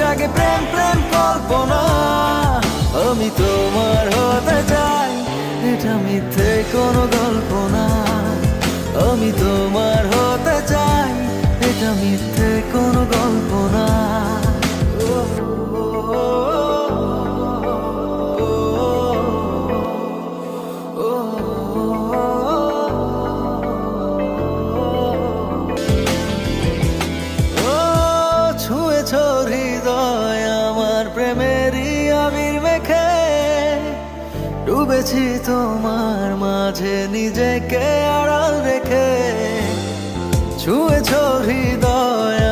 জাগে প্রেম প্রেম কল্পনা। আমি তোমার হতে চাই, এটা মিথ্যে কোনো গল্প না আমি তোমার হতে চাই, এটা মিথ্যে কোনো গল্প না হৃদয় আমার প্রেমেরই আবির মেখে। ডুবেছি তোমার মাঝে নিজেকে আড়াল রেখে। ছুঁয়েছ হৃদয়